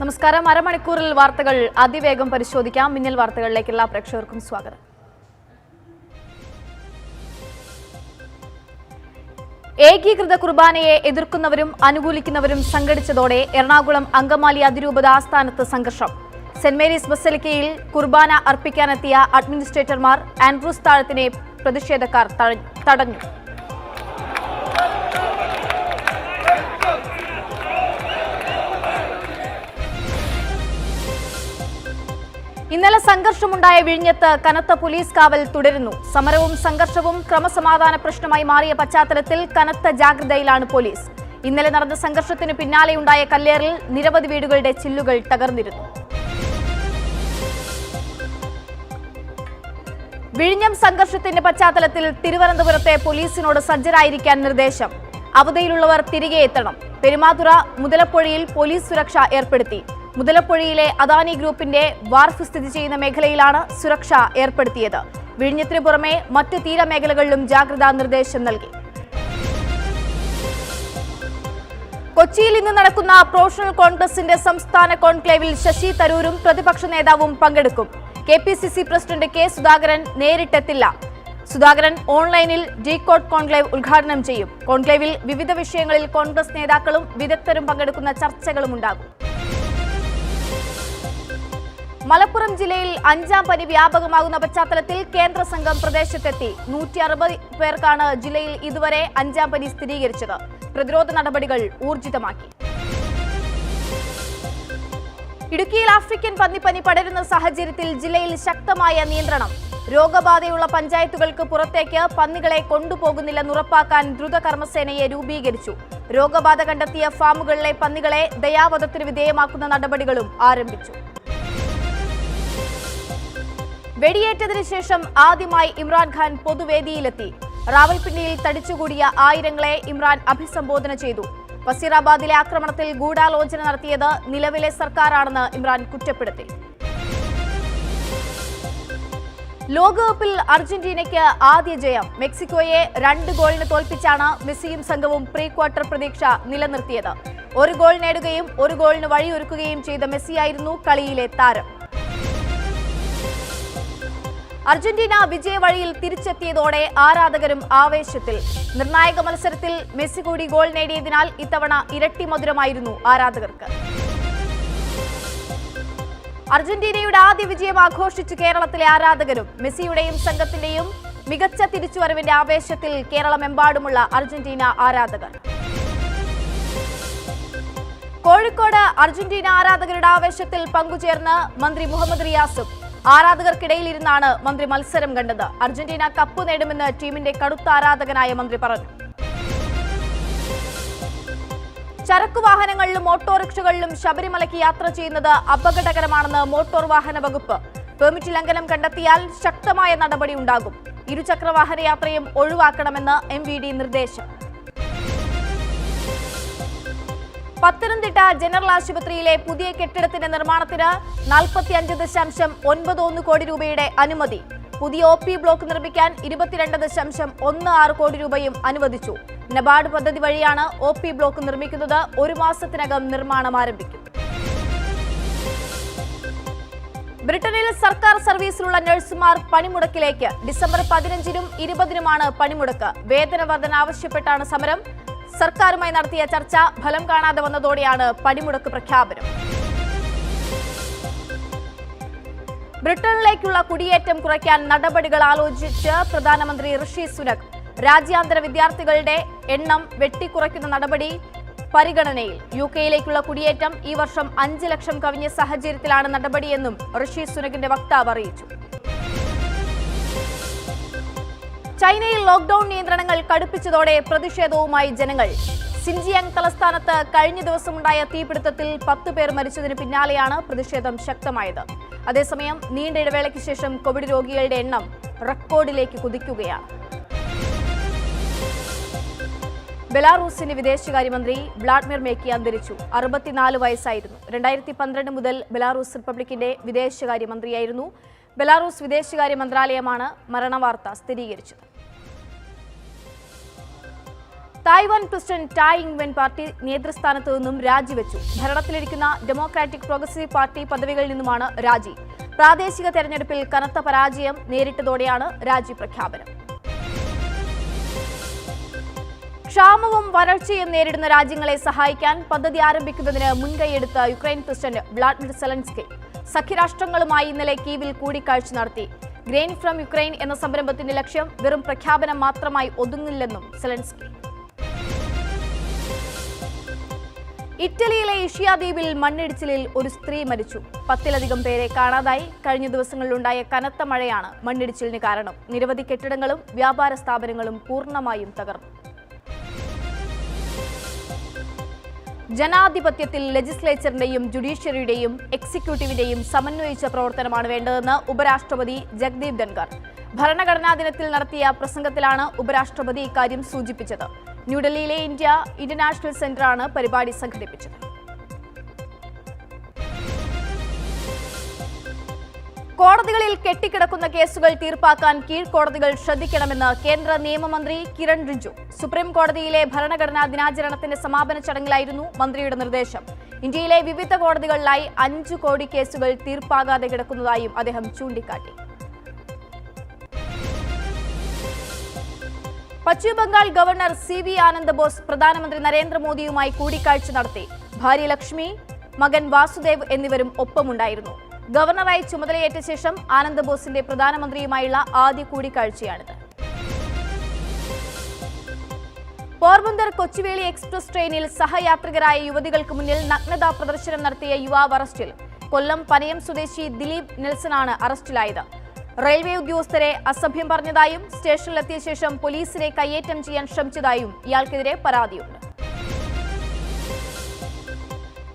നമസ്കാരം. അരമണിക്കൂറിൽ വാർത്തകൾ അതിവേഗം പരിശോധിക്കാം. മിന്നൽ വാർത്തകളിലേക്ക് എല്ലാ പ്രേക്ഷകർക്കും സ്വാഗതം. ഏകീകൃത കുർബാനയെ എതിർക്കുന്നവരും അനുകൂലിക്കുന്നവരും സംഘടിച്ചതോടെ എറണാകുളം അങ്കമാലി അതിരൂപത ആസ്ഥാനത്ത് സംഘർഷം. സെന്റ് മേരീസ് ബസലിക്കയിൽ കുർബാന അർപ്പിക്കാനെത്തിയ അഡ്മിനിസ്ട്രേറ്റർമാർ ആൻഡ്രൂസ് താഴത്തിനെ പ്രതിഷേധക്കാർ തടഞ്ഞു. ഇന്നലെ സംഘർഷമുണ്ടായ വിഴിഞ്ഞത്ത് കനത്ത പോലീസ് കാവൽ തുടരുന്നു. സമരവും സംഘർഷവും ക്രമസമാധാന പ്രശ്നമായി മാറിയ പശ്ചാത്തലത്തിൽ കനത്ത ജാഗ്രതയിലാണ് പോലീസ്. ഇന്നലെ നടന്ന സംഘർഷത്തിന് പിന്നാലെയുണ്ടായ കല്ലേറിൽ നിരവധി വീടുകളുടെ ചില്ലുകൾ തകർന്നിരുന്നു. വിഴിഞ്ഞം സംഘർഷത്തിന്റെ പശ്ചാത്തലത്തിൽ തിരുവനന്തപുരത്തെ പോലീസിനോട് സജ്ജരായിരിക്കാൻ നിർദ്ദേശം. അവധിയിലുള്ളവർ തിരികെ എത്തണം. പെരുമാതുറ മുതലപ്പുഴയിൽ പോലീസ് സുരക്ഷ ഏർപ്പെടുത്തി. മുതലപ്പുഴയിലെ അദാനി ഗ്രൂപ്പിന്റെ വാർഫ് സ്ഥിതി ചെയ്യുന്ന മേഖലയിലാണ് സുരക്ഷ ഏർപ്പെടുത്തിയത്. വിഴിഞ്ഞത്തിന് പുറമെ മറ്റ് തീരമേഖലകളിലും ജാഗ്രതാ നിർദ്ദേശം നൽകി. കൊച്ചിയിൽ ഇന്ന് നടക്കുന്ന പ്രൊഫഷണൽ കോൺഗ്രസിന്റെ സംസ്ഥാന കോൺക്ലേവിൽ ശശി തരൂരും പ്രതിപക്ഷ നേതാവും പങ്കെടുക്കും. K P C C president K Sudhakaran നേരിട്ടെത്തില്ല. Sudhakaran ഓൺലൈനിൽ ഡീകോഡ് കോൺക്ലേവ് ഉദ്ഘാടനം ചെയ്യും. കോൺക്ലേവിൽ വിവിധ വിഷയങ്ങളിൽ കോൺഗ്രസ് നേതാക്കളും വിദഗ്ധരും പങ്കെടുക്കുന്ന ചർച്ചകളും ഉണ്ടാകും മലപ്പുറം ജില്ലയിൽ അഞ്ചാം പനി വ്യാപകമാകുന്ന പശ്ചാത്തലത്തിൽ കേന്ദ്ര സംഘം പ്രദേശത്തെത്തി. നൂറ്റി അറുപത് പേർക്കാണ് ജില്ലയിൽ ഇതുവരെ അഞ്ചാം പനി സ്ഥിരീകരിച്ചത്. പ്രതിരോധ നടപടികൾ ഊർജിതമാക്കി. ഇടുക്കിയിൽ ആഫ്രിക്കൻ പന്നിപ്പനി പടരുന്ന സാഹചര്യത്തിൽ ജില്ലയിൽ ശക്തമായ നിയന്ത്രണം. രോഗബാധയുള്ള പഞ്ചായത്തുകൾക്ക് പുറത്തേക്ക് പന്നികളെ കൊണ്ടുപോകുന്നില്ലെന്ന് ഉറപ്പാക്കാൻ ദ്രുത കർമ്മസേനയെ രൂപീകരിച്ചു. രോഗബാധ കണ്ടെത്തിയ ഫാമുകളിലെ പന്നികളെ ദയാവധത്തിന് വിധേയമാക്കുന്ന നടപടികളും ആരംഭിച്ചു. വെടിയേറ്റതിനു ശേഷം ആദ്യമായി ഇമ്രാൻഖാൻ പൊതുവേദിയിലെത്തി. റാവൽപിണ്ടിയിൽ തടിച്ചുകൂടിയ ആയിരങ്ങളെ ഇമ്രാൻ അഭിസംബോധന ചെയ്തു. വസീറാബാദിലെ ആക്രമണത്തിൽ ഗൂഢാലോചന നടത്തിയത് നിലവിലെ സർക്കാരാണെന്ന് ഇമ്രാൻ കുറ്റപ്പെടുത്തി. ലോകകപ്പിൽ അർജന്റീനയ്ക്ക് ആദ്യ ജയം. മെക്സിക്കോയെ രണ്ട് ഗോളിന് തോൽപ്പിച്ചാണ് മെസ്സിയും സംഘവും പ്രീ ക്വാർട്ടർ പ്രതീക്ഷ നിലനിർത്തിയത്. ഒരു ഗോൾ നേടുകയും ഒരു ഗോളിന് വഴിയൊരുക്കുകയും ചെയ്ത മെസ്സിയായിരുന്നു കളിയിലെ താരം. അർജന്റീന വിജയവഴിയിൽ തിരിച്ചെത്തിയതോടെ ആരാധകരും ആവേശത്തിൽ. നിർണായക മത്സരത്തിൽ മെസ്സി കൂടി ഗോൾ നേടിയതിനാൽ ഇത്തവണ ഇരട്ടി മധുരമായിരുന്നു ആരാധകർക്ക്. അർജന്റീനയുടെ ആദ്യ വിജയം ആഘോഷിച്ച് കേരളത്തിലെ ആരാധകരും മെസ്സിയുടെയും സംഘത്തിന്റെയും മികച്ച തിരിച്ചുവരവിന്റെ ആവേശത്തിൽ കേരളമെമ്പാടുമുള്ള അർജന്റീന ആരാധകർ. കോഴിക്കോട് അർജന്റീന ആരാധകരുടെ ആവേശത്തിൽ പങ്കുചേർന്ന് മന്ത്രി മുഹമ്മദ് റിയാസും ആരാധകർക്കിടയിൽ ഇരുന്നാണ് മന്ത്രി മത്സരം കണ്ടത്. അർജന്റീന കപ്പ് നേടുമെന്ന് ടീമിന്റെ കടുത്ത ആരാധകനായ മന്ത്രി പറഞ്ഞു. ചരക്കു വാഹനങ്ങളിലും ഓട്ടോറിക്ഷകളിലും ശബരിമലയ്ക്ക് യാത്ര ചെയ്യുന്നത് അപകടകരമാണെന്ന് മോട്ടോർ വാഹന വകുപ്പ്. പെർമിറ്റ് ലംഘനം കണ്ടെത്തിയാൽ ശക്തമായ നടപടി ഉണ്ടാകും ഇരുചക്ര വാഹന യാത്രയും ഒഴിവാക്കണമെന്ന് എം നിർദ്ദേശം. പത്തനംതിട്ട ജനറൽ ആശുപത്രിയിലെ പുതിയ കെട്ടിടത്തിന്റെ നിർമ്മാണത്തിന് നാൽപ്പത്തിയഞ്ച് ദശാംശം ഒൻപത് ഒന്ന് കോടി രൂപയുടെ അനുമതി. പുതിയ ഒ പി ബ്ലോക്ക് നിർമ്മിക്കാൻ ഇരുപത്തിരണ്ട് ദശാംശം ഒന്ന് ആറ് കോടി രൂപയും അനുവദിച്ചു. നബാർഡ് പദ്ധതി വഴിയാണ് ഒ പി ബ്ലോക്ക് നിർമ്മിക്കുന്നത്. ഒരു മാസത്തിനകം നിർമ്മാണം ആരംഭിക്കും. ബ്രിട്ടനിൽ സർക്കാർ സർവീസിലുള്ള നഴ്സുമാർ പണിമുടക്കിലേക്ക്. ഡിസംബർ പതിനഞ്ചിനും ഇരുപതിനുമാണ് പണിമുടക്ക്. വേതന വർധന ആവശ്യപ്പെട്ടാണ് സമരം. സർക്കാരുമായി നടത്തിയ ചർച്ച ഫലം കാണാതെ വന്നതോടെയാണ് പണിമുടക്ക് പ്രഖ്യാപനം. ബ്രിട്ടനിലേക്കുള്ള കുടിയേറ്റം കുറയ്ക്കാൻ നടപടികൾ ആലോചിച്ച് പ്രധാനമന്ത്രി ഋഷി സുനക് രാജ്യാന്തര വിദ്യാർത്ഥികളുടെ എണ്ണം വെട്ടിക്കുറയ്ക്കുന്ന നടപടി പരിഗണനയിൽ. യു കെയിലേക്കുള്ള കുടിയേറ്റം ഈ വർഷം അഞ്ച് ലക്ഷം കവിഞ്ഞ സാഹചര്യത്തിലാണ് നടപടിയെന്നും ഋഷി സുനകിന്റെ വക്താവ് അറിയിച്ചു. ചൈനയിൽ ലോക്ഡൌൺ നിയന്ത്രണങ്ങൾ കടുപ്പിച്ചതോടെ പ്രതിഷേധവുമായി ജനങ്ങൾ. സിൻജിയാങ് തലസ്ഥാനത്ത് കഴിഞ്ഞ ദിവസമുണ്ടായ തീപിടുത്തത്തിൽ പത്ത് പേർ മരിച്ചതിന് പിന്നാലെയാണ് പ്രതിഷേധം ശക്തമായത്. അതേസമയം നീണ്ട ഇടവേളയ്ക്ക് ശേഷം കോവിഡ് രോഗികളുടെ എണ്ണം റെക്കോർഡിലേക്ക് കുതിക്കുകയാണ്. ബെലാറൂസിന്റെ വിദേശകാര്യമന്ത്രി വ്ളാഡിമിർ മേക്കി അന്തരിച്ചു. അറുപത്തിനാല് വയസ്സായിരുന്നു. രണ്ടായിരത്തി പന്ത്രണ്ട് മുതൽ ബെലാറൂസ് റിപ്പബ്ലിക്കിന്റെ വിദേശകാര്യമന്ത്രിയായിരുന്നു. ബെലാറൂസ് വിദേശകാര്യ മന്ത്രാലയമാണ് മരണവാർത്ത സ്ഥിരീകരിച്ചത്. Taiwan president Tsai Ingwen party നേതൃസ്ഥാനത്തു നിന്നും രാജിവെച്ചു. ഭരണത്തിലിരിക്കുന്ന ഡെമോക്രാറ്റിക് പ്രോഗ്രസീവ് പാർട്ടി പദവികളിൽ നിന്നുമാണ് രാജി. പ്രാദേശിക തെരഞ്ഞെടുപ്പിൽ കനത്ത പരാജയം നേരിട്ടതോടെയാണ് രാജി പ്രഖ്യാപനം. ക്ഷാമവും വരൾച്ചയും നേരിടുന്ന രാജ്യങ്ങളെ സഹായിക്കാൻ പദ്ധതി ആരംഭിക്കുന്നതിന് മുൻകൈയെടുത്ത യുക്രൈൻ പ്രസിഡന്റ് വ്ളാഡിമിർ സെലൻസ്കി സഖ്യരാഷ്ട്രങ്ങളുമായി ഇന്നലെ കീവിൽ കൂടിക്കാഴ്ച നടത്തി. ഗ്രെയിൻ ഫ്രം യുക്രൈൻ എന്ന സംരംഭത്തിന്റെ ലക്ഷ്യം വെറും പ്രഖ്യാപനം മാത്രമായി ഒതുങ്ങില്ലെന്നും സെലൻസ്കി ഇറ്റലിയിലെ ഇഷിയ ദ്വീപിൽ മണ്ണിടിച്ചിലിൽ ഒരു സ്ത്രീ മരിച്ചു. പത്തിലധികം പേരെ കാണാതായി. കഴിഞ്ഞ ദിവസങ്ങളിലുണ്ടായ കനത്ത മഴയാണ് മണ്ണിടിച്ചിലിന് കാരണം. നിരവധി കെട്ടിടങ്ങളും വ്യാപാര സ്ഥാപനങ്ങളും പൂർണമായും തകർന്നു. ജനാധിപത്യത്തിൽ ലെജിസ്ലേച്ചറിന്റെയും ജുഡീഷ്യറിയുടെയും എക്സിക്യൂട്ടീവിന്റെയും സമന്വയിച്ച പ്രവർത്തനമാണ് വേണ്ടതെന്ന് ഉപരാഷ്ട്രപതി ജഗ്ദീപ് ധൻഖർ. ഭരണഘടനാ ദിനത്തിൽ നടത്തിയ പ്രസംഗത്തിലാണ് ഉപരാഷ്ട്രപതി ഇക്കാര്യം സൂചിപ്പിച്ചത്. ന്യൂഡൽഹിയിലെ ഇന്ത്യ ഇന്റർനാഷണൽ സെന്ററാണ് പരിപാടി സംഘടിപ്പിച്ചത്. കോടതികളിൽ കെട്ടിക്കിടക്കുന്ന കേസുകൾ തീർപ്പാക്കാൻ കീഴ്ക്കോടതികൾ ശ്രദ്ധിക്കണമെന്ന് കേന്ദ്ര നിയമമന്ത്രി കിരൺ റിജു. സുപ്രീം കോടതിയിലെ ഭരണഘടനാ ദിനാചരണത്തിന്റെ സമാപന ചടങ്ങിലായിരുന്നു മന്ത്രിയുടെ നിർദ്ദേശം. ഇന്ത്യയിലെ വിവിധ കോടതികളിലായി അഞ്ചു കോടി കേസുകൾ തീർപ്പാകാതെ കിടക്കുന്നതായും അദ്ദേഹം ചൂണ്ടിക്കാട്ടി. Paschimbangal governor C V Ananda Bose പ്രധാനമന്ത്രി നരേന്ദ്രമോദിയുമായി കൂടിക്കാഴ്ച നടത്തി. ഭാര്യ ലക്ഷ്മി മകൻ വാസുദേവ് എന്നിവരും ഒപ്പമുണ്ടായിരുന്നു. ഗവർണറായി ചുമതലയേറ്റ ശേഷം ആനന്ദ ബോസിന്റെ പ്രധാനമന്ത്രിയുമായുള്ള ആദ്യ കൂടിക്കാഴ്ചയാണിത്. പോർബന്ദർ കൊച്ചുവേളി എക്സ്പ്രസ് ട്രെയിനിൽ സഹയാത്രികരായ യുവതികൾക്ക് മുന്നിൽ നഗ്നതാ പ്രദർശനം നടത്തിയ യുവാവ് അറസ്റ്റിൽ. കൊല്ലം പനയം സ്വദേശി ദിലീപ് നെൽസനാണ് അറസ്റ്റിലായത്. റെയിൽവേ ഉദ്യോഗസ്ഥരെ അസഭ്യം പറഞ്ഞതായും സ്റ്റേഷനിലെത്തിയ ശേഷം പോലീസിനെ കയ്യേറ്റം ചെയ്യാൻ ശ്രമിച്ചതായും ഇയാൾക്കെതിരെ പരാതിയുണ്ട്.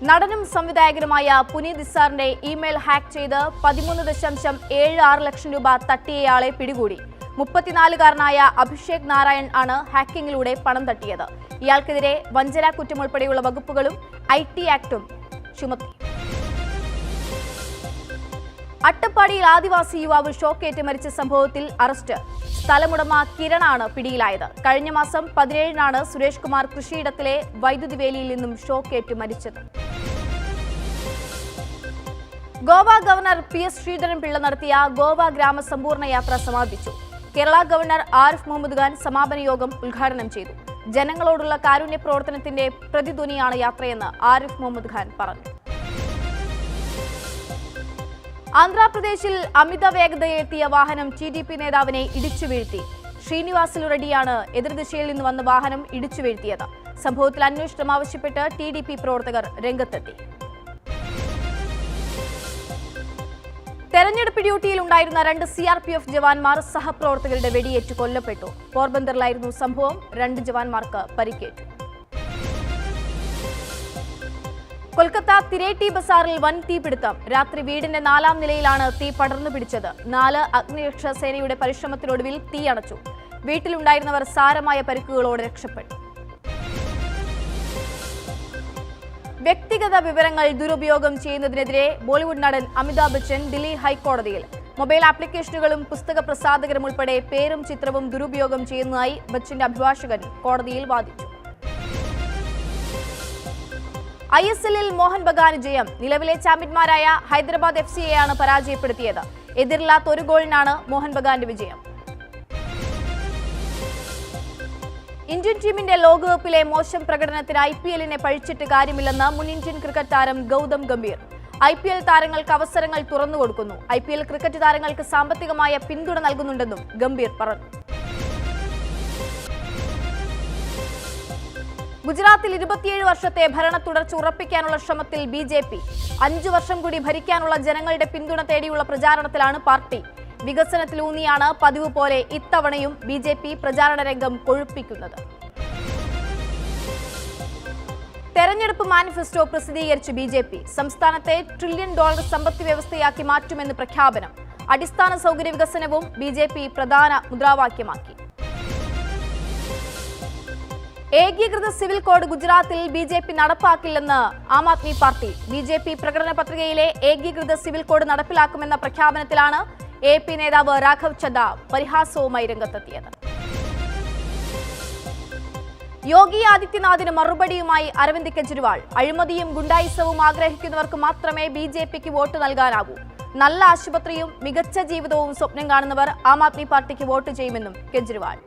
നടനും സംവിധായകനുമായ പുനീത് ഇസാറിന്റെ ഇമെയിൽ ഹാക്ക് ചെയ്ത് പതിമൂന്ന് ദശാംശം ഏഴ് ആറ് ലക്ഷം രൂപ തട്ടിയയാളെ പിടികൂടി. മുപ്പത്തിനാലുകാരനായ അഭിഷേക് നാരായൺ ആണ് ഹാക്കിങ്ങിലൂടെ പണം തട്ടിയത്. ഇയാൾക്കെതിരെ വഞ്ചന കുറ്റം ഉൾപ്പെടെയുള്ള വകുപ്പുകളും ഐ ടി ആക്ടും ചുമത്തി. അട്ടപ്പാടിയിൽ ആദിവാസി യുവാവ് ഷോക്കേറ്റ് മരിച്ച സംഭവത്തിൽ അറസ്റ്റ്. സ്ഥലമുടമ കിരണാണ് പിടിയിലായത്. കഴിഞ്ഞ മാസം പതിനേഴിനാണ് സുരേഷ് കുമാർ കൃഷിയിടത്തിലെ വൈദ്യുതി വേലിയിൽ നിന്നും ഷോക്കേറ്റ് മരിച്ചത്. Goa governor P S Sreedharan Pillai നടത്തിയ ഗോവ ഗ്രാമ സമ്പൂർണ യാത്ര സമാപിച്ചു. കേരള ഗവർണർ ആരിഫ് മുഹമ്മദ് ഖാൻ സമാപന യോഗം ഉദ്ഘാടനം ചെയ്തു. ജനങ്ങളോടുള്ള കാരുണ്യ പ്രവർത്തനത്തിന്റെ പ്രതിധ്വനിയാണ് യാത്രയെന്ന് ആരിഫ് മുഹമ്മദ് ഖാൻ പറഞ്ഞു. ആന്ധ്രാപ്രദേശിൽ അമിത വേഗതയിലെത്തിയ വാഹനം ടി ഡി പി നേതാവിനെ ഇടിച്ചു വീഴ്ത്തി. ശ്രീനിവാസിലു റെഡ്ഡിയാണ് എതിർദിശയിൽ നിന്ന് വന്ന വാഹനം ഇടിച്ചു വീഴ്ത്തിയത്. സംഭവത്തിൽ അന്വേഷണം ആവശ്യപ്പെട്ട് ടി ഡി പി പ്രവർത്തകർ രംഗത്തെത്തി. തെരഞ്ഞെടുപ്പ് ഡ്യൂട്ടിയിൽ ഉണ്ടായിരുന്ന രണ്ട് സി ആർ പി എഫ് ജവാന്മാർ സഹപ്രവർത്തകരുടെ വെടിയേറ്റ് കൊല്ലപ്പെട്ടു. പോർബന്തറിലായിരുന്നു സംഭവം. രണ്ട് ജവാന്മാർക്ക് പരിക്കേറ്റു. കൊൽക്കത്ത തിരേട്ടി ബസാറിൽ വൻ തീപിടുത്തം. രാത്രി വീടിന്റെ നാലാം നിലയിലാണ് തീ പടർന്നു പിടിച്ചത്. നാല് അഗ്നിരക്ഷാ സേനയുടെ പരിശ്രമത്തിനൊടുവിൽ തീ അണച്ചു. വീട്ടിലുണ്ടായിരുന്നവർ സാരമായ പരിക്കുകളോടെ രക്ഷപ്പെട്ടു. വ്യക്തിഗത വിവരങ്ങൾ ദുരുപയോഗം ചെയ്യുന്നതിനെതിരെ ബോളിവുഡ് നടൻ അമിതാഭ് ബച്ചൻ ദില്ലി ഹൈക്കോടതിയിൽ. മൊബൈൽ ആപ്ലിക്കേഷനുകളും പുസ്തക പ്രസാധകരും ഉൾപ്പെടെ പേരും ചിത്രവും ദുരുപയോഗം ചെയ്യുന്നതായി ബച്ചന്റെ അഭിഭാഷകൻ കോടതിയിൽ വാദിച്ചു. ഐ എസ് എല്ലിൽ മോഹൻ ബഗാന് ജയം. നിലവിലെ ചാമ്പ്യന്മാരായ ഹൈദരാബാദ് എഫ് സിയെയാണ് പരാജയപ്പെടുത്തിയത്. എതിരില്ലാത്ത ഒരു ഗോളിനാണ് മോഹൻ ബഗാന്റെ വിജയം. ഇന്ത്യൻ ടീമിന്റെ ലോകകപ്പിലെ മോശം പ്രകടനത്തിന് ഐ പി എല്ലിനെ പഴിച്ചിട്ട് കാര്യമില്ലെന്ന് മുൻ ഇന്ത്യൻ ക്രിക്കറ്റ് താരം Gautam Gambhir. I P L താരങ്ങൾക്ക് അവസരങ്ങൾ തുറന്നു കൊടുക്കുന്നു ഐ പി എൽ ക്രിക്കറ്റ് താരങ്ങൾക്ക് സാമ്പത്തികമായ പിന്തുണ നൽകുന്നുണ്ടെന്നും ഗംഭീർ പറഞ്ഞു. ഗുജറാത്തിൽ ഇരുപത്തിയേഴ് വർഷത്തെ ഭരണ തുടർച്ച ഉറപ്പിക്കാനുള്ള ശ്രമത്തിൽ ബി ജെ പി. അഞ്ചു വർഷം കൂടി ഭരിക്കാനുള്ള ജനങ്ങളുടെ പിന്തുണ തേടിയുള്ള പ്രചാരണത്തിലാണ് പാർട്ടി. വികസനത്തിലൂന്നിയാണ് പതിവ് പോലെ ഇത്തവണയും ബി ജെ പി പ്രചാരണ രംഗം കൊഴുപ്പിക്കുന്നത്. തെരഞ്ഞെടുപ്പ് മാനിഫെസ്റ്റോ പ്രസിദ്ധീകരിച്ച് ബി ജെ പി. സംസ്ഥാനത്തെ ട്രില്യൺ ഡോളർ സമ്പദ് വ്യവസ്ഥയാക്കി മാറ്റുമെന്ന് പ്രഖ്യാപനം. അടിസ്ഥാന സൗകര്യ വികസനവും ബി ജെ പി പ്രധാന മുദ്രാവാക്യമാക്കി. ഏകീകൃത സിവിൽ കോഡ് ഗുജറാത്തിൽ B J P നടപ്പാക്കില്ലെന്ന് Aam Aadmi party. B J P പ്രകടന പത്രികയിലെ ഏകീകൃത സിവിൽ കോഡ് നടപ്പിലാക്കുമെന്ന പ്രഖ്യാപനത്തിലാണ് എ പി നേതാവ് രാഘവ് ചദ്ദ പരിഹാസവുമായി രംഗത്തെത്തിയത്. യോഗി ആദിത്യനാഥിന് മറുപടിയുമായി അരവിന്ദ് കെജ്രിവാൾ. അഴിമതിയും ഗുണ്ടായിസവും ആഗ്രഹിക്കുന്നവർക്ക് മാത്രമേ ബി ജെ പിക്ക് വോട്ട് നൽകാനാവൂ. നല്ല ആശുപത്രിയും മികച്ച ജീവിതവും സ്വപ്നം കാണുന്നവർ ആം ആദ്മി പാർട്ടിക്ക് വോട്ട് ചെയ്യുമെന്നും കെജ്രിവാൾ.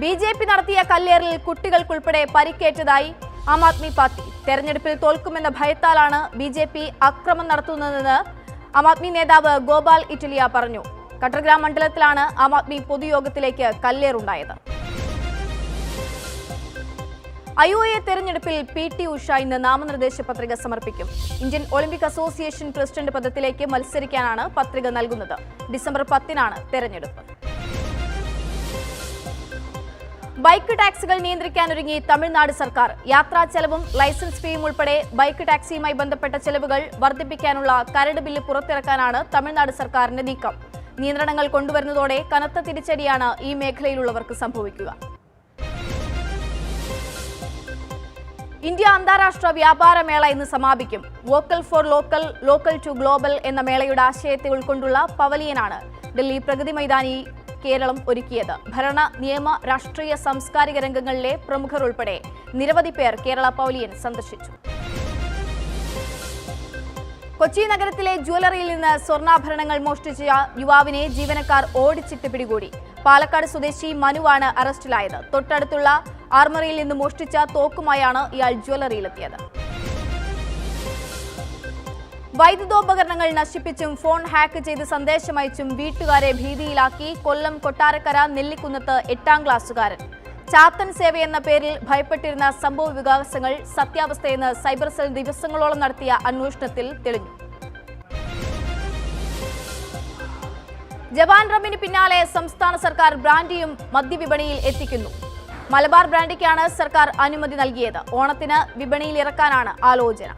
ബി ജെ പി നടത്തിയ കല്ലേറിൽ കുട്ടികൾക്കുൾപ്പെടെ പരിക്കേറ്റതായി ആം ആദ്മി പാർട്ടി. തെരഞ്ഞെടുപ്പിൽ തോൽക്കുമെന്ന ഭയത്താലാണ് ബി ജെ പി അക്രമം നടത്തുന്നതെന്ന് ആം ആദ്മി നേതാവ് ഗോപാൽ ഇറ്റലിയ പറഞ്ഞു. കട്ടർഗ്രാം മണ്ഡലത്തിലാണ് ആം ആദ്മി പൊതുയോഗത്തിലേക്ക് കല്ലേറുണ്ടായത്. ഐ ഒ എ തെരഞ്ഞെടുപ്പിൽ പി ടി ഉഷ ഇന്ന് നാമനിർദ്ദേശ പത്രിക സമർപ്പിക്കും. ഇന്ത്യൻ ഒളിമ്പിക് അസോസിയേഷൻ പ്രസിഡന്റ് പദത്തിലേക്ക് മത്സരിക്കാനാണ് പത്രിക നൽകുന്നത്. ഡിസംബർ പത്തിനാണ് തെരഞ്ഞെടുപ്പ്. ബൈക്ക് ടാക്സികൾ നിയന്ത്രിക്കാനൊരുങ്ങി തമിഴ്നാട് സർക്കാർ. യാത്രാ ചെലവും ലൈസൻസ് ഫീയും ഉൾപ്പെടെ ബൈക്ക് ടാക്സിയുമായി ബന്ധപ്പെട്ട ചെലവുകൾ വർദ്ധിപ്പിക്കാനുള്ള കരട് ബില്ല് പുറത്തിറക്കാനാണ് തമിഴ്നാട് സർക്കാരിന്റെ നീക്കം. നിയന്ത്രണങ്ങൾ കൊണ്ടുവരുന്നതോടെ കനത്ത തിരിച്ചടിയാണ് ഈ മേഖലയിലുള്ളവർക്ക് സംഭവിക്കുക. ഇന്ത്യ അന്താരാഷ്ട്ര വ്യാപാര മേള ഇന്ന് സമാപിക്കും. Vocal for local local to global എന്ന മേളയുടെ ആശയത്തെ ഉൾക്കൊണ്ടുള്ള പവലിയനാണ്. ഡൽഹി പ്രഗതി മൈതാനി കേരളം ഒരുക്കിയത്. ഭരണ നിയമ രാഷ്ട്രീയ സാംസ്കാരിക രംഗങ്ങളിലെ പ്രമുഖർ ഉൾപ്പെടെ നിരവധി പേർ കേരള പൗലിയൻ സന്ദർശിച്ചു. കൊച്ചി നഗരത്തിലെ ജ്വല്ലറിയിൽ നിന്ന് സ്വർണാഭരണങ്ങൾ മോഷ്ടിച്ച യുവാവിനെ ജീവനക്കാർ ഓടിച്ചിട്ട് പിടികൂടി. പാലക്കാട് സ്വദേശി മനുവാണ് അറസ്റ്റിലായത്. തൊട്ടടുത്തുള്ള ആർമറിയിൽ നിന്ന് മോഷ്ടിച്ച തോക്കുമായാണ് ഇയാൾ ജ്വല്ലറിയിലെത്തിയത്. വൈദ്യുതോപകരണങ്ങൾ നശിപ്പിച്ചും ഫോൺ ഹാക്ക് ചെയ്ത് സന്ദേശമയച്ചും വീട്ടുകാരെ ഭീതിയിലാക്കി കൊല്ലം കൊട്ടാരക്കര നെല്ലിക്കുന്നത്ത് എട്ടാം ക്ലാസ്സുകാരൻ. ചാത്തൻ സേവ എന്ന പേരിൽ ഭയപ്പെട്ടിരുന്ന സംഭവ വികാസങ്ങൾ സത്യാവസ്ഥയെന്ന് സൈബർ സെൽ ദിവസങ്ങളോളം നടത്തിയ അന്വേഷണത്തിൽ തെളിഞ്ഞു. ജവാൻ റമ്മിന് പിന്നാലെ സംസ്ഥാന സർക്കാർ ബ്രാൻഡിയും മദ്യവിപണിയിൽ എത്തിക്കുന്നു. മലബാർ ബ്രാൻഡിക്കാണ് സർക്കാർ അനുമതി നൽകിയത്. ഓണത്തിന് വിപണിയിൽ ഇറക്കാനാണ് ആലോചന.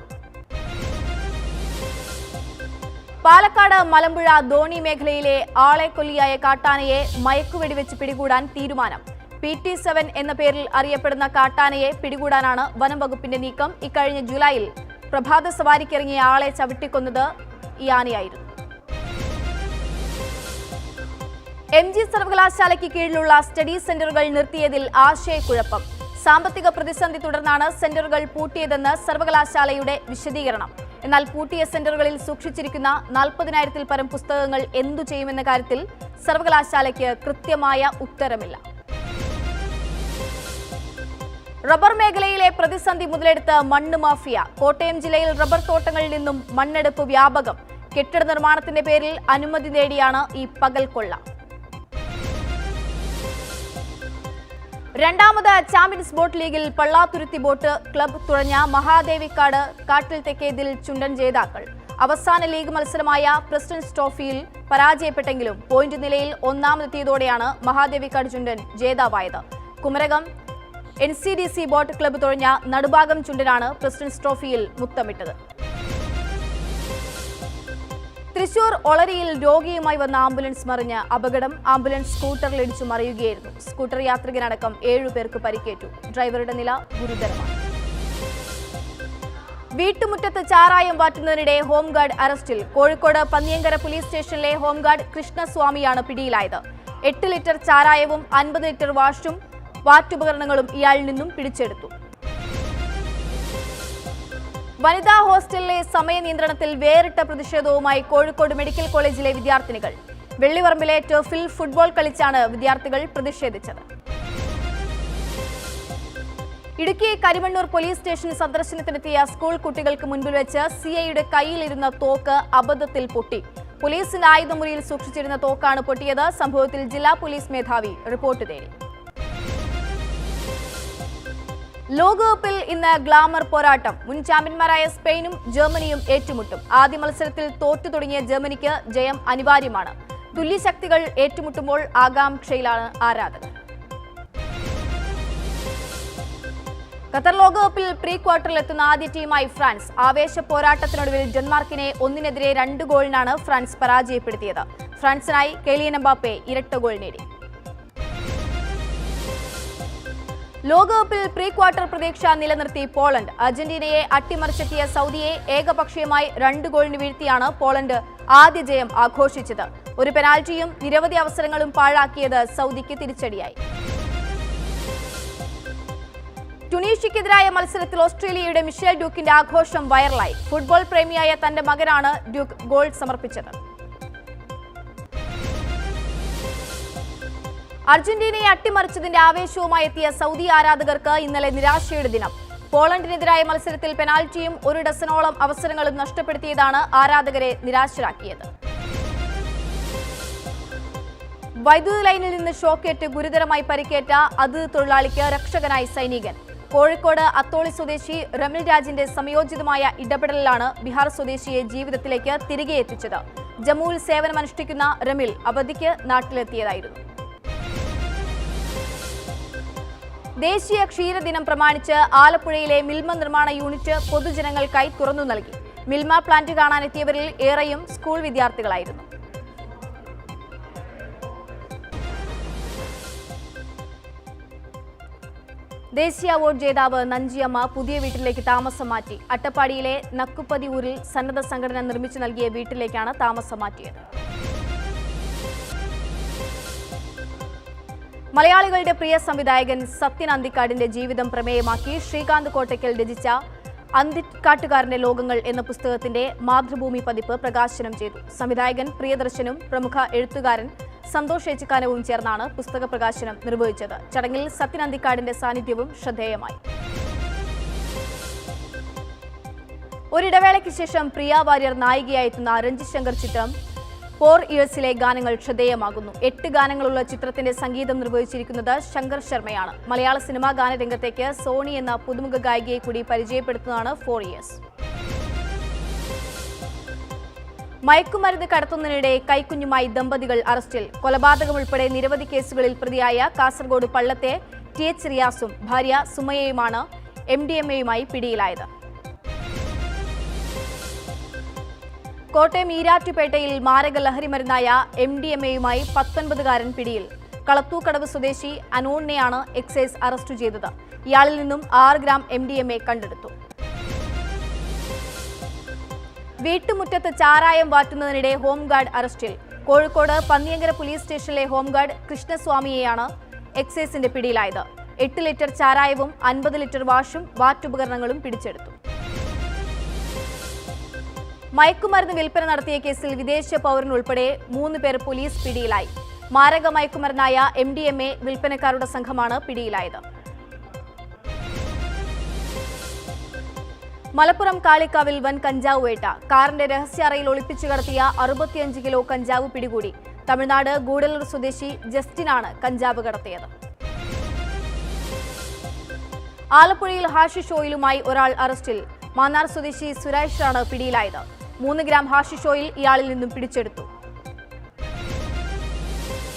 പാലക്കാട് മലമ്പുഴ ധോണി മേഖലയിലെ ആളെക്കൊല്ലിയായ കാട്ടാനയെ മയക്കുവെടിവെച്ച് പിടികൂടാൻ തീരുമാനം. പി ടി സെവൻ എന്ന പേരിൽ അറിയപ്പെടുന്ന കാട്ടാനയെ പിടികൂടാനാണ് വനം വകുപ്പിന്റെ നീക്കം. ഇക്കഴിഞ്ഞ ജൂലൈയിൽ പ്രഭാത സവാരിക്കിറങ്ങിയ ആളെ ചവിട്ടിക്കൊന്നത് ഈ ആനയായിരുന്നു. എം ജി സർവകലാശാലയ്ക്ക് കീഴിലുള്ള സ്റ്റഡി സെന്ററുകൾ നിർത്തിയതിൽ ആശയക്കുഴപ്പം. സാമ്പത്തിക പ്രതിസന്ധി തുടർന്നാണ് സെന്ററുകൾ പൂട്ടിയതെന്ന് സർവകലാശാലയുടെ വിശദീകരണം. എന്നാൽ പൂട്ടിയ സെന്ററുകളിൽ സൂക്ഷിച്ചിരിക്കുന്ന നാൽപ്പതിനായിരത്തിൽ പരം പുസ്തകങ്ങൾ എന്തു ചെയ്യുമെന്ന കാര്യത്തിൽ സർവകലാശാലയ്ക്ക് കൃത്യമായ ഉത്തരമില്ല. റബ്ബർ മേഖലയിലെ പ്രതിസന്ധി മുതലെടുത്ത് മണ്ണ് മാഫിയ. കോട്ടയം ജില്ലയിൽ റബ്ബർ തോട്ടങ്ങളിൽ നിന്നും മണ്ണെടുപ്പ് വ്യാപകം. കെട്ടിട നിർമ്മാണത്തിന്റെ പേരിൽ അനുമതി നേടിയാണ് ഈ പകൽക്കൊള്ള. രണ്ടാമത് ചാമ്പ്യൻസ് ബോട്ട് ലീഗിൽ പള്ളാത്തുരുത്തി ബോട്ട് ക്ലബ് തുഴഞ്ഞ മഹാദേവിക്കാട് കാട്ടിൽ തെക്കേതിൽ ചുണ്ടൻ ജേതാക്കൾ. അവസാന ലീഗ് മത്സരമായ പ്രസിഡന്റ്സ് ട്രോഫിയിൽ പരാജയപ്പെട്ടെങ്കിലും പോയിന്റ് നിലയിൽ ഒന്നാമതെത്തിയതോടെയാണ് Mahadevikad Chundan ജേതാവായത്. Kumarakom N C D C boat club തുഴഞ്ഞ നടുഭാഗം ചുണ്ടനാണ് പ്രസിഡന്റ്സ് ട്രോഫിയിൽ മുത്തമിട്ടത്. തൃശൂർ ഒളരിയിൽ രോഗിയുമായി വന്ന ആംബുലൻസ് മറിഞ്ഞ് അപകടം. ആംബുലൻസ് സ്കൂട്ടറിലിടിച്ചു മറിയുകയായിരുന്നു. സ്കൂട്ടർ യാത്രികനടക്കം ഏഴുപേർക്ക് പരിക്കേറ്റു. ഡ്രൈവറുടെ നില ഗുരുതരമാണ്. വീട്ടുമുറ്റത്ത് ചാരായം വാറ്റുന്നതിനിടെ ഹോംഗാർഡ് അറസ്റ്റിൽ. കോഴിക്കോട് പന്നിയങ്കര പോലീസ് സ്റ്റേഷനിലെ ഹോംഗാർഡ് കൃഷ്ണസ്വാമിയാണ് പിടിയിലായത്. എട്ട് ലിറ്റർ ചാരായവും അൻപത് ലിറ്റർ വാഷും വാറ്റുപകരണങ്ങളും ഇയാളിൽ നിന്നും പിടിച്ചെടുത്തു. വനിതാ ഹോസ്റ്റലിലെ സമയ നിയന്ത്രണത്തിൽ വേറിട്ട പ്രതിഷേധവുമായി കോഴിക്കോട് മെഡിക്കൽ കോളേജിലെ വിദ്യാർത്ഥിനികൾ. വെള്ളിവറമ്പിലെ ടോഫിൽ ഫുട്ബോൾ കളിച്ചാണ് വിദ്യാർത്ഥികൾ പ്രതിഷേധിച്ചത്. ഇടുക്കി കരിമണ്ണൂർ പോലീസ് സ്റ്റേഷൻ സന്ദർശനത്തിനെത്തിയ സ്കൂൾ കുട്ടികൾക്ക് മുൻപിൽ വെച്ച് സിഐയുടെ കയ്യിലിരുന്ന തോക്ക് അബദ്ധത്തിൽ പൊട്ടി. പോലീസിന്റെ ആയുധമുറിയിൽ സൂക്ഷിച്ചിരുന്ന തോക്കാണ് പൊട്ടിയത്. സംഭവത്തിൽ ജില്ലാ പോലീസ് മേധാവി റിപ്പോർട്ട് തേടി. ലോകകപ്പിൽ ഇന്ന് ഗ്ലാമർ പോരാട്ടം. മുൻ ചാമ്പ്യന്മാരായ സ്പെയിനും ജർമ്മനിയും ഏറ്റുമുട്ടും. ആദ്യ മത്സരത്തിൽ തോറ്റു തുടങ്ങിയ ജർമ്മനിക്ക് ജയം അനിവാര്യമാണ്. തുല്യശക്തികൾ ഏറ്റുമുട്ടുമ്പോൾ ആകാംക്ഷയിലാണ് ആരാധകർ. ഖത്തർ ലോകകപ്പിൽ പ്രീ ക്വാർട്ടറിൽ എത്തുന്ന ആദ്യ ടീമായി ഫ്രാൻസ്. ആവേശ പോരാട്ടത്തിനൊടുവിൽ ഡെൻമാർക്കിനെ ഒന്നിനെതിരെ രണ്ട് ഗോളിനാണ് ഫ്രാൻസ് പരാജയപ്പെടുത്തിയത്. ഫ്രാൻസിനായി കെലിയൻ എംബാപ്പെ ഇരട്ട ഗോൾ നേടി. ലോകകപ്പിൽ പ്രീ ക്വാർട്ടർ പ്രതീക്ഷ നിലനിർത്തി പോളണ്ട്. അർജന്റീനയെ അട്ടിമറിച്ചെത്തിയ സൗദിയെ ഏകപക്ഷീയമായി രണ്ട് ഗോളിന് വീഴ്ത്തിയാണ് പോളണ്ട് ആദ്യ ജയം ആഘോഷിച്ചത്. ഒരു പെനാൽറ്റിയും നിരവധി അവസരങ്ങളും പാഴാക്കിയത് സൗദിക്ക് തിരിച്ചടിയായി. ടുണീഷ്യക്കെതിരായ മത്സരത്തിൽ ഓസ്ട്രേലിയയുടെ മിഷേൽ ഡ്യൂക്കിന്റെ ആഘോഷം വൈറലായി. ഫുട്ബോൾ പ്രേമിയായ തന്റെ മകനാണ് ഡ്യൂക്ക് ഗോൾ സമർപ്പിച്ചത്. അർജന്റീനയെ അട്ടിമറിച്ചതിന്റെ ആവേശവുമായി എത്തിയ സൗദി ആരാധകർക്ക് ഇന്നലെ നിരാശയുടെ ദിനം. പോളണ്ടിനെതിരായ മത്സരത്തിൽ പെനാൽറ്റിയും ഒരു ഡസനോളം അവസരങ്ങളും നഷ്ടപ്പെടുത്തിയതാണ് ആരാധകരെ നിരാശരാക്കിയത്. വൈദ്യുതി ലൈനിൽ നിന്ന് ഷോക്കേറ്റ് ഗുരുതരമായി പരിക്കേറ്റ അതിഥി തൊഴിലാളിക്ക് രക്ഷകനായി സൈനികൻ. കോഴിക്കോട് അത്തോളി സ്വദേശി റമിൽ രാജിന്റെ സംയോജിതമായ ഇടപെടലിലാണ് ബീഹാർ സ്വദേശിയെ ജീവിതത്തിലേക്ക് തിരികെ എത്തിച്ചത്. ജമ്മുവിൽ സേവനമനുഷ്ഠിക്കുന്ന റമിൽ അവധിക്ക് നാട്ടിലെത്തിയതായിരുന്നു. ദേശീയ ക്ഷീരദിനം പ്രമാണിച്ച് ആലപ്പുഴയിലെ മിൽമ നിർമ്മാണ യൂണിറ്റ് പൊതുജനങ്ങൾക്കായി തുറന്നു നൽകി. മിൽമ പ്ലാന്റ് കാണാനെത്തിയവരിൽ ഏറെയും സ്കൂൾ വിദ്യാർത്ഥികളായിരുന്നു. ദേശീയ അവാർഡ് ജേതാവ് നഞ്ചിയമ്മ പുതിയ വീട്ടിലേക്ക് താമസം മാറ്റി. അട്ടപ്പാടിയിലെ നക്കുപ്പതി ഊരിൽ സന്നദ്ധ സംഘടന നിർമ്മിച്ചു നൽകിയ വീട്ടിലേക്കാണ് താമസം മാറ്റിയത്. മലയാളികളുടെ പ്രിയ സംവിധായകൻ സത്യൻ അന്തിക്കാടിന്റെ ജീവിതം പ്രമേയമാക്കി ശ്രീകാന്ത് കോട്ടയ്ക്കൽ രചിച്ച അന്തിക്കാട്ടുകാരന്റെ ലോകങ്ങൾ എന്ന പുസ്തകത്തിന്റെ മാതൃഭൂമി പതിപ്പ് പ്രകാശനം ചെയ്തു. സംവിധായകൻ പ്രിയദർശനും പ്രമുഖ എഴുത്തുകാരൻ സന്തോഷ് ഏച്ചിക്കാനവും ചേർന്നാണ് പുസ്തക പ്രകാശനം നിർവഹിച്ചത്. ചടങ്ങിൽ സത്യൻ അന്തിക്കാടിന്റെ സാന്നിധ്യവും ശ്രദ്ധേയമായി. ഒരിടവേളയ്ക്ക് ശേഷം പ്രിയ വാര്യർ നായികയായെത്തുന്ന രഞ്ജിശങ്കർ ശങ്കർ ചിത്രം ഫോർ ഇയേഴ്സിലെ ഗാനങ്ങൾ ശ്രദ്ധേയമാകുന്നു. എട്ട് ഗാനങ്ങളുള്ള ചിത്രത്തിന്റെ സംഗീതം നിർവഹിച്ചിരിക്കുന്നത് ശങ്കർ ശർമ്മയാണ്. മലയാള സിനിമാ ഗാനരംഗത്തേക്ക് സോണി എന്ന പുതുമുഖ ഗായികയെ കൂടി പരിചയപ്പെടുത്തുന്നതാണ് ഫോർ ഇയേഴ്സ് മയക്കുമരുന്ന് കടത്തുന്നതിനിടെ കൈക്കുഞ്ഞുമായി ദമ്പതികൾ അറസ്റ്റിൽ. കൊലപാതകം ഉൾപ്പെടെ നിരവധി കേസുകളിൽ പ്രതിയായ കാസർഗോഡ് പള്ളത്തെ ടി. എച്ച്. റിയാസും ഭാര്യ സുമയയുമാണ് എം ഡി എം എയുമായി പിടിയിലായത്. കോട്ടയം ഈരാറ്റുപേട്ടയിൽ മാരക ലഹരിമരുന്നായ എം ഡി എം എയുമായി പത്തൊൻപതുകാരൻ പിടിയിൽ. കളത്തൂക്കടവ് സ്വദേശി അനൂണിനെയാണ് എക്സൈസ് അറസ്റ്റ് ചെയ്തത്. ഇയാളിൽ നിന്നും ആറ് gram M D M A കണ്ടെടുത്തു. വീട്ടുമുറ്റത്ത് ചാരായം വാറ്റുന്നതിനിടെ ഹോംഗാർഡ് അറസ്റ്റിൽ. കോഴിക്കോട് പന്നിയങ്കര പോലീസ് സ്റ്റേഷനിലെ ഹോംഗാർഡ് കൃഷ്ണസ്വാമിയെയാണ് എക്സൈസിന്റെ പിടിയിലായത്. എട്ട് ലിറ്റർ ചാരായവും അൻപത് ലിറ്റർ വാഷും വാറ്റുപകരണങ്ങളും പിടിച്ചെടുത്തു. മയക്കുമരുന്ന് വിൽപ്പന നടത്തിയ കേസിൽ വിദേശ പൗരൻ ഉൾപ്പെടെ മൂന്ന് പേർ പോലീസ് പിടിയിലായി. മാരക മയക്കുമരുന്നായ എം ഡി എം എ വിൽപ്പനക്കാരുടെ സംഘമാണ് പിടിയിലായത്. മലപ്പുറം കാളിക്കാവിൽ വൻ കഞ്ചാവ് വേട്ട കാറിന്റെ രഹസ്യാറയിൽ ഒളിപ്പിച്ചു കടത്തിയ അറുപത്തിയഞ്ച് കിലോ കഞ്ചാവ് പിടികൂടി. തമിഴ്നാട് ഗൂഡലൂർ സ്വദേശി ജസ്റ്റിനാണ് കഞ്ചാവ് കടത്തിയത്. ആലപ്പുഴയിൽ ഹാഷിഷ് ഓയിലുമായി ഒരാൾ അറസ്റ്റിൽ. മാന്നാർ സ്വദേശി സുരേഷാണ് പിടിയിലായത്. മൂന്ന് ഗ്രാം ഹാഷിഷ് ഓയിൽ ഇയാളിൽ നിന്നും പിടിച്ചെടുത്തു.